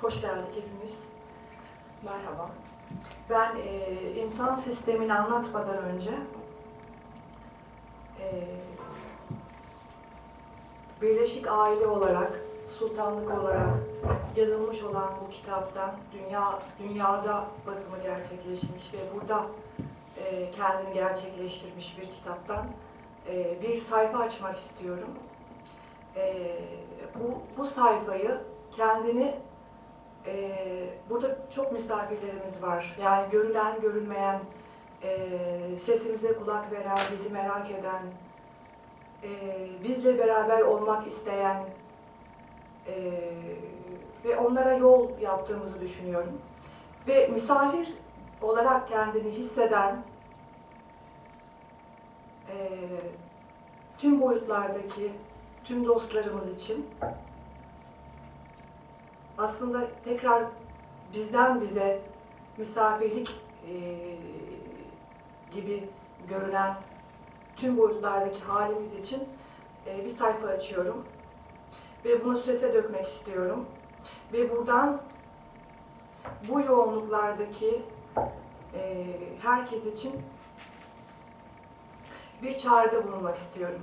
Hoş geldik hepimiz. Merhaba. Ben e, insan sistemini anlatmadan önce e, Birleşik Aile olarak, sultanlık olarak yazılmış olan bu kitaptan dünya dünyada basımı gerçekleşmiş ve burada e, kendini gerçekleştirmiş bir kitaptan e, bir sayfa açmak istiyorum. E, bu, bu sayfayı kendini ee, burada çok misafirlerimiz var. Yani görülen, görünmeyen, e, sesimize kulak veren, bizi merak eden, e, bizle beraber olmak isteyen e, ve onlara yol yaptığımızı düşünüyorum. Ve misafir olarak kendini hisseden e, tüm boyutlardaki tüm dostlarımız için aslında tekrar bizden bize misafirlik e, gibi görünen tüm boyutlardaki halimiz için e, bir sayfa açıyorum. Ve bunu sese dökmek istiyorum. Ve buradan bu yoğunluklardaki e, herkes için bir çağrıda bulunmak istiyorum.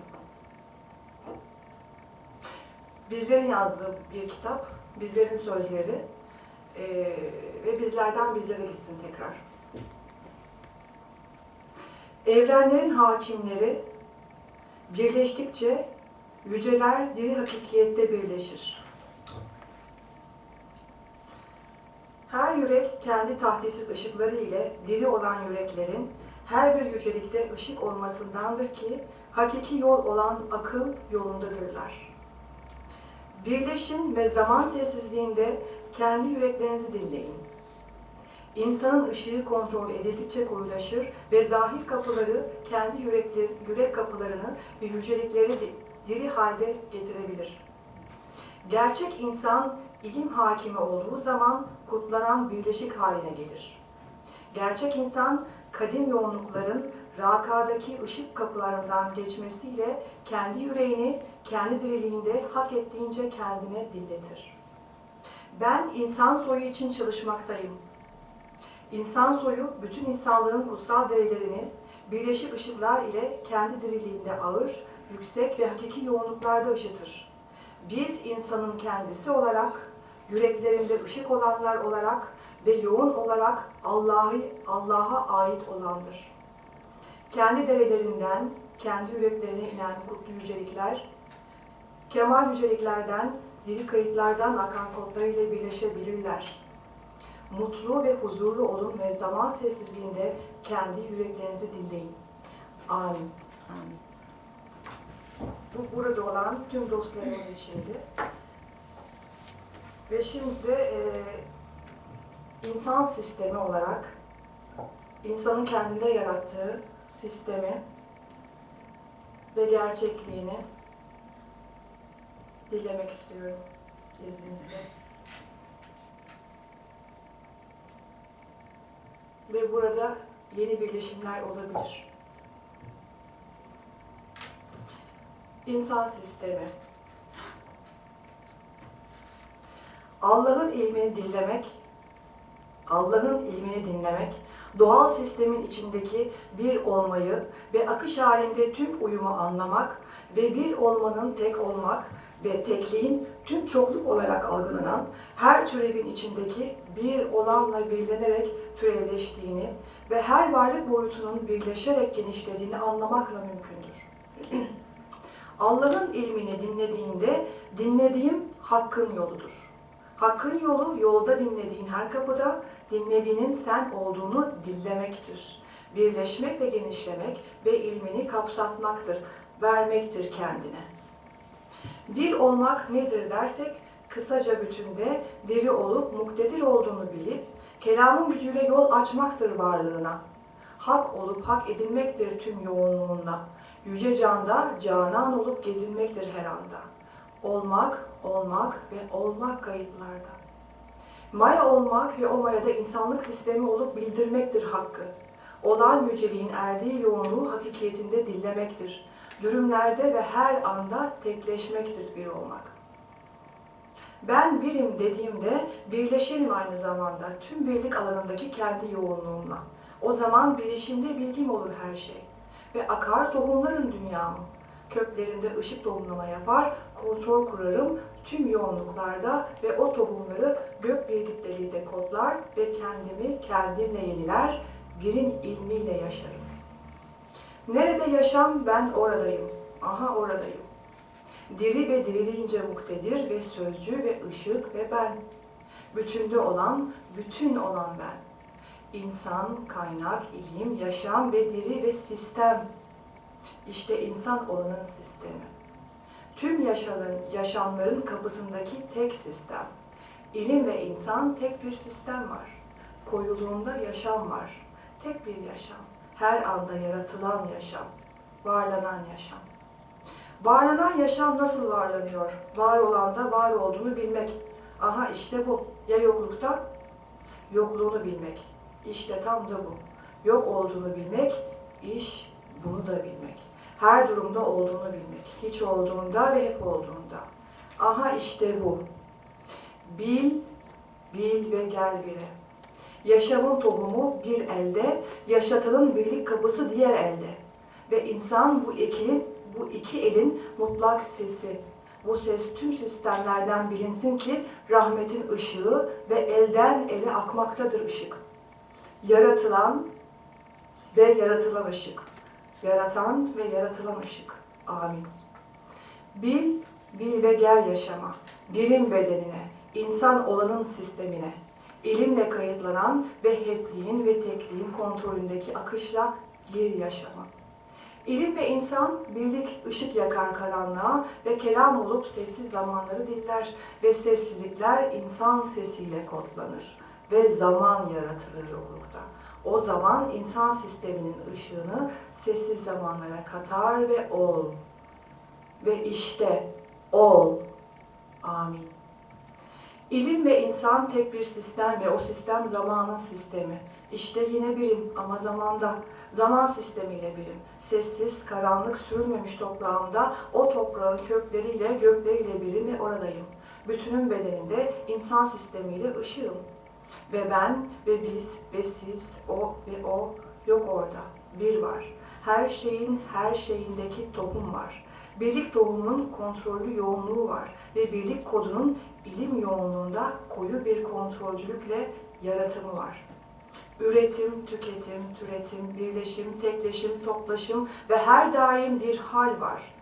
Bizlerin yazdığı bir kitap, bizlerin sözleri e, ve bizlerden bizlere gitsin tekrar. Evrenlerin hakimleri birleştikçe yüceler diri hakikiyette birleşir. Her yürek kendi tahtisiz ışıkları ile diri olan yüreklerin her bir yücelikte ışık olmasındandır ki hakiki yol olan akıl yolundadırlar. Birleşin ve zaman sessizliğinde kendi yüreklerinizi dinleyin. İnsanın ışığı kontrol edildikçe koyulaşır ve zahir kapıları kendi yürekler, yürek kapılarını ve yücelikleri diri halde getirebilir. Gerçek insan ilim hakimi olduğu zaman kutlanan birleşik haline gelir. Gerçek insan kadim yoğunlukların rakadaki ışık kapılarından geçmesiyle kendi yüreğini kendi diriliğinde hak ettiğince kendine dilletir. Ben insan soyu için çalışmaktayım. İnsan soyu bütün insanlığın kutsal değerlerini birleşik ışıklar ile kendi diriliğinde ağır, yüksek ve hakiki yoğunluklarda ışıtır. Biz insanın kendisi olarak, yüreklerinde ışık olanlar olarak ve yoğun olarak Allah'a ait olandır. Kendi derelerinden, kendi yüreklerine inen kutlu yücelikler, kemal yüceliklerden, diri kayıtlardan akan kodlarıyla birleşebilirler. Mutlu ve huzurlu olun ve zaman sessizliğinde kendi yüreklerinizi dinleyin. Amin. Amin. Bu burada olan tüm dostlarımız içindi. Ve şimdi e, insan sistemi olarak insanın kendinde yarattığı sistemi ve gerçekliğini dinlemek istiyorum izninizle. Ve burada yeni birleşimler olabilir. İnsan sistemi. Allah'ın ilmini dinlemek, Allah'ın ilmini dinlemek, doğal sistemin içindeki bir olmayı ve akış halinde tüm uyumu anlamak ve bir olmanın tek olmak ve tekliğin tüm çokluk olarak algılanan her türevin içindeki bir olanla birlenerek türevleştiğini ve her varlık boyutunun birleşerek genişlediğini anlamakla mümkündür. Allah'ın ilmini dinlediğinde dinlediğim hakkın yoludur. Hakkın yolu yolda dinlediğin her kapıda dinlediğinin sen olduğunu dillemektir. Birleşmek ve genişlemek ve ilmini kapsatmaktır, vermektir kendine. Bir olmak nedir dersek, kısaca bütünde diri olup muktedir olduğunu bilip, kelamın gücüyle yol açmaktır varlığına. Hak olup hak edilmektir tüm yoğunluğunda. Yüce canda canan olup gezinmektir her anda. Olmak, olmak ve olmak kayıtlarda. Maya olmak ve o mayada insanlık sistemi olup bildirmektir hakkı. Olan yüceliğin erdiği yoğunluğu hakikiyetinde dillemektir. Dürümlerde ve her anda tekleşmektir bir olmak. Ben birim dediğimde birleşelim aynı zamanda tüm birlik alanındaki kendi yoğunluğumla. O zaman bilişimde bilgim olur her şey. Ve akar tohumlarım dünyamı. Köklerinde ışık tohumlama yapar, kontrol kurarım tüm yoğunluklarda ve o tohumları gök birlikleriyle kodlar ve kendimi kendimle yeniler, birin ilmiyle yaşarım. Nerede yaşam ben oradayım. Aha oradayım. Diri ve dirileyince muktedir ve sözcü ve ışık ve ben. Bütünde olan, bütün olan ben. İnsan, kaynak, ilim, yaşam ve diri ve sistem. İşte insan olanın sistemi. Tüm yaşamların, yaşamların kapısındaki tek sistem. İlim ve insan tek bir sistem var. Koyuluğunda yaşam var. Tek bir yaşam. Her anda yaratılan yaşam. Varlanan yaşam. Varlanan yaşam nasıl varlanıyor? Var olanda var olduğunu bilmek. Aha işte bu. Ya yoklukta? Yokluğunu bilmek. İşte tam da bu. Yok olduğunu bilmek, iş bunu da bilmek. Her durumda olduğunu bilmek. Hiç olduğunda ve hep olduğunda. Aha işte bu. Bil, bil ve gel bire. Yaşamın tohumu bir elde, yaşatanın birlik kapısı diğer elde. Ve insan bu ikinin, bu iki elin mutlak sesi. Bu ses tüm sistemlerden bilinsin ki rahmetin ışığı ve elden ele akmaktadır ışık. Yaratılan ve yaratılan ışık. Yaratan ve yaratılan ışık. Amin. Bil, bil ve gel yaşama. Birim bedenine, insan olanın sistemine. İlimle kayıtlanan ve hepliğin ve tekliğin kontrolündeki akışla gir yaşama. İlim ve insan birlik ışık yakar karanlığa ve kelam olup sessiz zamanları diller ve sessizlikler insan sesiyle kodlanır ve zaman yaratılır yoklukta. O zaman insan sisteminin ışığını sessiz zamanlara katar ve ol. Ve işte ol. Amin. İlim ve insan tek bir sistem ve o sistem zamanın sistemi. İşte yine birim ama zamanda. Zaman sistemiyle birim. Sessiz, karanlık sürülmemiş toprağımda o toprağın kökleriyle, gökleriyle birim ve oradayım. Bütünün bedeninde insan sistemiyle ışığım. Ve ben ve biz ve siz, o ve o yok orada. Bir var. Her şeyin her şeyindeki tohum var. Birlik tohumunun kontrollü yoğunluğu var ve birlik kodunun ilim yoğunluğunda koyu bir kontrolcülükle yaratımı var. Üretim, tüketim, türetim, birleşim, tekleşim, toplaşım ve her daim bir hal var.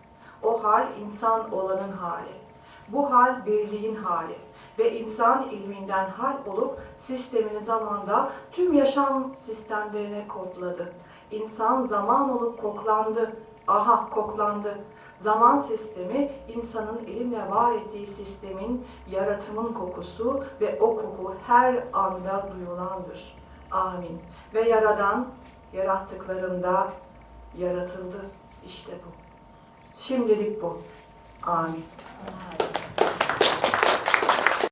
O hal insan olanın hali. Bu hal birliğin hali ve insan ilminden hal olup sistemini zamanda tüm yaşam sistemlerine kodladı. İnsan zaman olup koklandı. Aha koklandı. Zaman sistemi insanın ilimle var ettiği sistemin yaratımın kokusu ve o koku her anda duyulandır. Amin. Ve yaradan yarattıklarında yaratıldı. İşte bu. Şimdilik bu. Amin.